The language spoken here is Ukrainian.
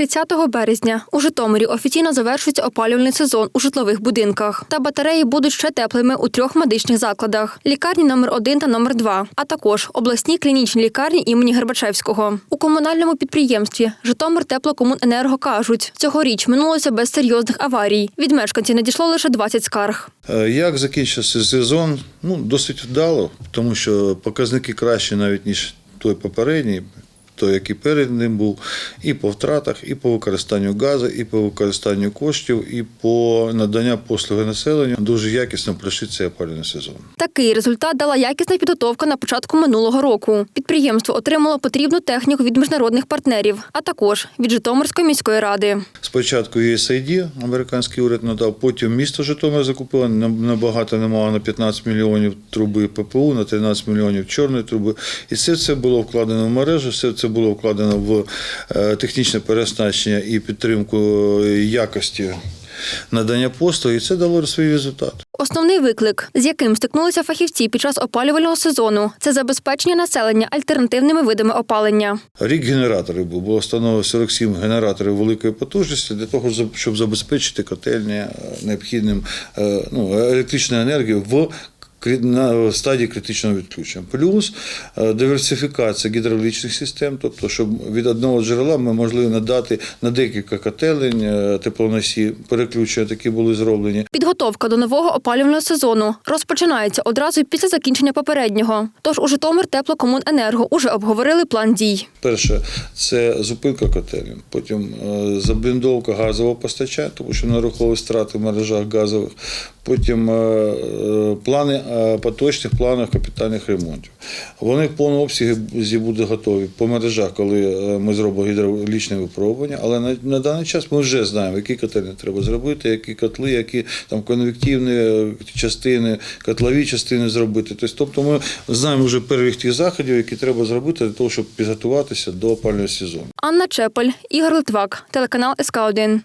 30 березня у Житомирі офіційно завершується опалювальний сезон у житлових будинках. Та батареї будуть ще теплими у трьох медичних закладах: лікарні номер 1 та номер 2 а також обласній клінічній лікарні імені Гербачевського. У комунальному підприємстві Житомир теплокомуненерго кажуть, цьогоріч минулося без серйозних аварій. Від мешканців надійшло лише 20 скарг. Е, Як закінчився сезон? Ну, досить вдало, тому що показники кращі навіть, ніж той попередній, той, який перед ним був, і по втратах, і по використанню газу, і по використанню коштів, і по наданню послуги населенню. Дуже якісно пройшли цей опалювальний сезон. Такий результат дала якісна підготовка на початку минулого року. Підприємство отримало потрібну техніку від міжнародних партнерів, а також від Житомирської міської ради. Спочатку USAID, американський уряд надав, потім місто Житомир закупило набагато немало на 15 мільйонів труби ППУ, на 13 мільйонів чорної труби. І все це було вкладено в мережу, все це було вкладено в е, технічне переоснащення і підтримку е, якості надання послуг, і це дало свій результат. Основний виклик, з яким стикнулися фахівці під час опалювального сезону, це забезпечення населення альтернативними видами опалення. Рік генераторів був, було встановлено 47 генераторів великої потужності для того, щоб забезпечити котельні е, необхідним ну, електричною енергією в на стадії критичного відключення. Плюс е, диверсифікація гідравлічних систем, тобто, щоб від одного джерела ми могли надати на декілька котелень е, теплоносі, переключення такі були зроблені. Підготовка до нового опалювального сезону розпочинається одразу після закінчення попереднього. Тож у Житомир теплокомуненерго уже обговорили план дій. Перше, це зупинка котелень, потім е, забліндовка газового постачання, тому що нараховували страти в мережах газових, потім плани поточних планів капітальних ремонтів. Вони в повному обсязі будуть готові по мережах, коли е, ми зробимо гідравлічне випробування. Але на, на даний час ми вже знаємо, які котельні треба зробити, які котли, які там конвективні е, частини, котлові частини зробити. Тобто, тобто ми знаємо вже перелік тих заходів, які треба зробити для того, щоб підготуватися до опального сезону. Анна Чепель, Ігор Литвак, телеканал СК 1